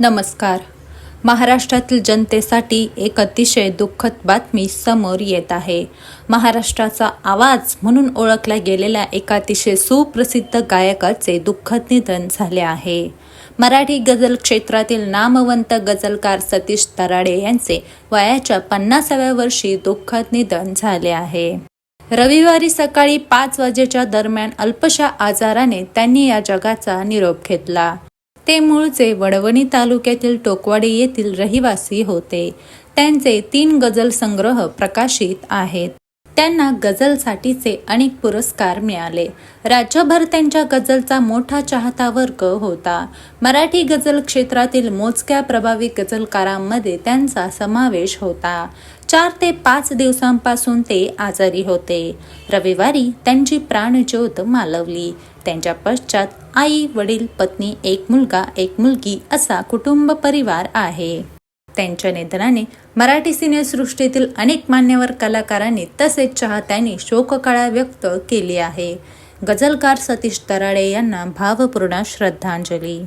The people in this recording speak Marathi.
नमस्कार. महाराष्ट्रातील जनतेसाठी एक अतिशय दुःखद बातमी समोर येत आहे. महाराष्ट्राचा आवाज म्हणून ओळखल्या गेलेल्या एका अतिशय सुप्रसिद्ध गायकाचे दुःखद निधन झाले आहे. मराठी गझल क्षेत्रातील नामवंत गझलकार सतीश तराडे यांचे वयाच्या पन्नासाव्या वर्षी दुःखद निधन झाले आहे. रविवारी सकाळी पाच वाजेच्या दरम्यान अल्पशा आजाराने त्यांनी या जगाचा निरोप घेतला. ते मूळचे वडवणी तालुक्यातील टोकवाडी येथील रहिवासी होते. त्यांचे तीन गझल संग्रह प्रकाशित आहेत. त्यांना गझलसाठीचे अनेक पुरस्कार मिळाले. राज्यभर त्यांच्या गझलचा मोठा चाहता वर्ग होता. मराठी गझल क्षेत्रातील मोजक्या प्रभावी गझलकारांमध्ये त्यांचा समावेश होता. चार ते पाच दिवसांपासून ते आजारी होते. रविवारी त्यांची प्राणज्योत मालवली. त्यांच्या पश्चात आई वडील पत्नी एक मुलगा एक मुलगी असा कुटुंब परिवार आहे. त्यांच्या निधनाने मराठी सिनेसृष्टीतील अनेक मान्यवर कलाकारांनी तसेच चाहत्यांनी शोककळा व्यक्त केली आहे. गझलकार सतीश तराडे यांना भावपूर्ण श्रद्धांजली.